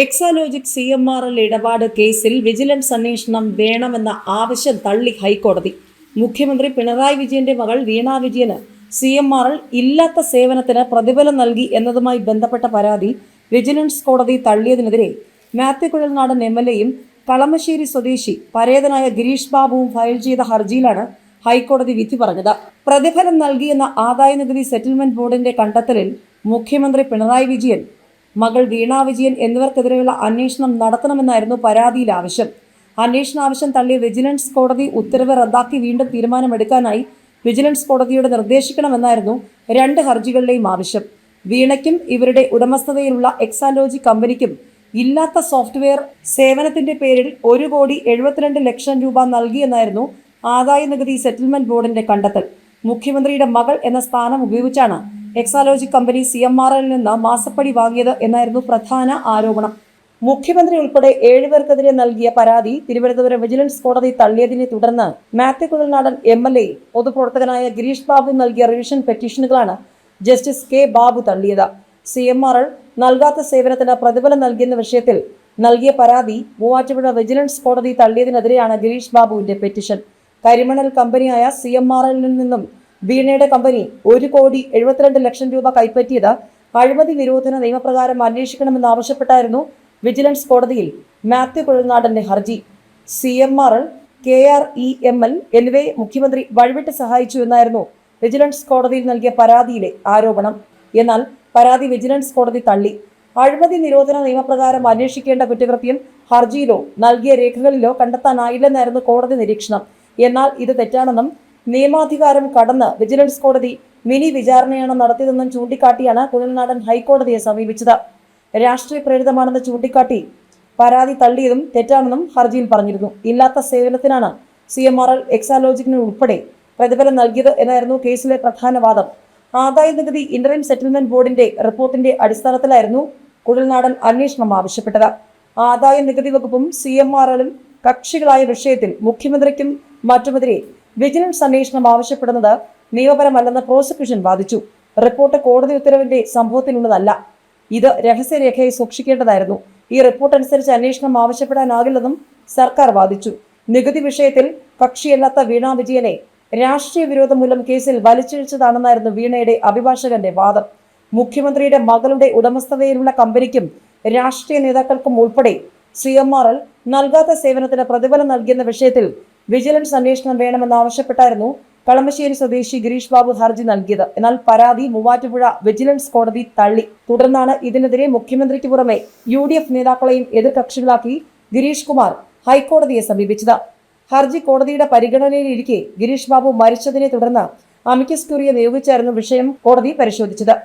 Exalogic C M R L ഇടപാട് കേസിൽ vigilance അന്വേഷണം വേണമെന്ന ആവശ്യം തള്ളി ഹൈക്കോടതി. മുഖ്യമന്ത്രി പിണറായി വിജയന്റെ മകൾ വീണ വിജയന് സി എം ആർ എൽ ഇല്ലാത്ത സേവനത്തിന് പ്രതിഫലം നൽകി എന്നതുമായി ബന്ധപ്പെട്ട പരാതി വിജിലൻസ് കോടതി തള്ളിയതിനെതിരെ മാത്യു കുഴൽനാടൻ എം എൽ എയും കളമശ്ശേരി സ്വദേശി പരേതനായ ഗിരീഷ് ബാബുവും ഫയൽ ചെയ്ത ഹർജിയിലാണ് ഹൈക്കോടതി വിധി പറഞ്ഞത്. പ്രതിഫലം നൽകിയെന്ന ആദായനികുതി സെറ്റിൽമെന്റ് ബോർഡിന്റെ കണ്ടെത്തലിൽ മുഖ്യമന്ത്രി പിണറായി വിജയൻ മകൾ വീണ വിജയൻ എന്നിവർക്കെതിരെയുള്ള അന്വേഷണം നടത്തണമെന്നായിരുന്നു പരാതിയിൽ ആവശ്യം. അന്വേഷണ ആവശ്യം തള്ളിയ വിജിലൻസ് കോടതി ഉത്തരവ് റദ്ദാക്കി വീണ്ടും തീരുമാനമെടുക്കാനായി വിജിലൻസ് കോടതിയോട് നിർദ്ദേശിക്കണമെന്നായിരുന്നു രണ്ട് ഹർജികളിലെയും ആവശ്യം. വീണയ്ക്കും ഇവരുടെ ഉടമസ്ഥതയിലുള്ള എക്സാലോജി കമ്പനിക്കും ഇല്ലാത്ത സോഫ്റ്റ്വെയർ സേവനത്തിന്റെ പേരിൽ ഒരു കോടി എഴുപത്തിരണ്ട് ലക്ഷം രൂപ നൽകിയെന്നായിരുന്നു ആദായ നികുതി സെറ്റിൽമെന്റ് ബോർഡിന്റെ കണ്ടെത്തൽ. മുഖ്യമന്ത്രിയുടെ മകൾ എന്ന സ്ഥാനം ഉപയോഗിച്ചാണ് Exalogic company C M R എല്ലിൽ നിന്ന് മാസപ്പടി വാങ്ങിയത് എന്നായിരുന്നു പ്രധാന ആരോപണം. മുഖ്യമന്ത്രി ഉൾപ്പെടെ ഏഴുപേർക്കെതിരെ നൽകിയ പരാതി തിരുവനന്തപുരം വിജിലൻസ് കോടതി തള്ളിയതിനെ തുടർന്ന് Mathew Kuzhalnadan M L A പൊതുപ്രവർത്തകനായ Girish Babu നൽകിയ റിവിഷൻ പെറ്റീഷനുകളാണ് ജസ്റ്റിസ് കെ ബാബു തള്ളിയത്. സി എം ആർ എൽ നൽകാത്ത സേവനത്തിന് പ്രതിഫലം നൽകിയെന്ന വിഷയത്തിൽ നൽകിയ പരാതി മൂവാറ്റുപുഴ വിജിലൻസ് കോടതി തള്ളിയതിനെതിരെയാണ് ഗിരീഷ് ബാബുവിന്റെ പെറ്റീഷൻ. കരിമണൽ കമ്പനിയായ സി എം ആർ എല്ലിൽ നിന്നും വീണയുടെ കമ്പനി ഒരു കോടി എഴുപത്തിരണ്ട് ലക്ഷം രൂപ കൈപ്പറ്റിയത് അഴിമതി നിരോധന നിയമപ്രകാരം അന്വേഷിക്കണമെന്നാവശ്യപ്പെട്ടായിരുന്നു വിജിലൻസ് കോടതിയിൽ മാത്യു കുഴൽനാടന്റെ ഹർജി. C M R L K R E M L എന്നിവയെ മുഖ്യമന്ത്രി വഴിവിട്ട് സഹായിച്ചു എന്നായിരുന്നു വിജിലൻസ് കോടതിയിൽ നൽകിയ പരാതിയിലെ ആരോപണം. എന്നാൽ പരാതി വിജിലൻസ് കോടതി തള്ളി. അഴിമതി നിരോധന നിയമപ്രകാരം അന്വേഷിക്കേണ്ട കുറ്റകൃത്യം ഹർജിയിലോ നൽകിയ രേഖകളിലോ കണ്ടെത്താനായില്ലെന്നായിരുന്നു കോടതി നിരീക്ഷണം. എന്നാൽ ഇത് തെറ്റാണെന്നും നിയമാധികാരം കടന്ന് വിജിലൻസ് കോടതി മിനി വിചാരണയാണ് നടത്തിയതെന്നും ചൂണ്ടിക്കാട്ടിയാണ് കുഴൽനാടൻ ഹൈക്കോടതിയെ സമീപിച്ചത്. രാഷ്ട്രീയ പ്രേരിതമാണെന്ന് ചൂണ്ടിക്കാട്ടി പരാതി തള്ളിയതും തെറ്റാണെന്നും ഹർജിയിൽ പറഞ്ഞിരുന്നു. ഇല്ലാത്ത സേവനത്തിനാണ് സി എം ആർ എൽ എക്സാലോജിക്കിന് ഉൾപ്പെടെ പ്രതിഫലം നൽകിയത് എന്നായിരുന്നു കേസിലെ പ്രധാന വാദം. ആദായ നികുതി ഇന്ററിം സെറ്റിൽമെന്റ് ബോർഡിന്റെ റിപ്പോർട്ടിന്റെ അടിസ്ഥാനത്തിലായിരുന്നു കുഴൽനാടൻ അന്വേഷണം ആവശ്യപ്പെട്ടത്. ആദായ നികുതി വകുപ്പും സി എം ആർ എല്ലും കക്ഷികളായ വിഷയത്തിൽ മുഖ്യമന്ത്രിക്കും മറ്റുമെതിരെ വിജിലൻസ് അന്വേഷണം ആവശ്യപ്പെടുന്നത് നിയമപരമല്ലെന്ന് പ്രോസിക്യൂഷൻ വാദിച്ചു. റിപ്പോർട്ട് കോടതി ഉത്തരവിന്റെ സംഭവത്തിനുള്ളതല്ല ഇത് രഹസ്യരേഖയെ സൂക്ഷിക്കേണ്ടതായിരുന്നു. ഈ റിപ്പോർട്ട് അനുസരിച്ച് അന്വേഷണം ആവശ്യപ്പെടാനാകില്ലെന്നും സർക്കാർ വാദിച്ചു. നികുതി വിഷയത്തിൽ കക്ഷിയല്ലാത്ത വീണ വിജയനെ രാഷ്ട്രീയ വിരോധം മൂലം കേസിൽ വലിച്ചിഴിച്ചതാണെന്നായിരുന്നു വീണയുടെ അഭിഭാഷകന്റെ വാദം. മുഖ്യമന്ത്രിയുടെ മകളുടെ ഉടമസ്ഥതയിലുള്ള കമ്പനിക്കും രാഷ്ട്രീയ നേതാക്കൾക്കും ഉൾപ്പെടെ സി എം ആർ എൽ നൽകാത്ത സേവനത്തിന് പ്രതിഫലം നൽകിയെന്ന വിഷയത്തിൽ വിജിലൻസ് അന്വേഷണം വേണമെന്നാവശ്യപ്പെട്ടായിരുന്നു കളമശ്ശേരി സ്വദേശി ഗിരീഷ് ബാബു ഹർജി നൽകിയത്. എന്നാൽ പരാതി മൂവാറ്റുപുഴ വിജിലൻസ് കോടതി തള്ളി. തുടർന്നാണ് ഇതിനെതിരെ മുഖ്യമന്ത്രിക്ക് പുറമെ യു ഡി എഫ് നേതാക്കളെയും എതിർകക്ഷികളാക്കി ഗിരീഷ് കുമാർ ഹൈക്കോടതിയെ സമീപിച്ചത്. ഹർജി കോടതിയുടെ പരിഗണനയിലിരിക്കെ ഗിരീഷ് ബാബു മരിച്ചതിനെ തുടർന്ന് അമിക്കസ് ക്യൂറിയെ നിയോഗിച്ചായിരുന്നു വിഷയം കോടതി പരിശോധിച്ചത്.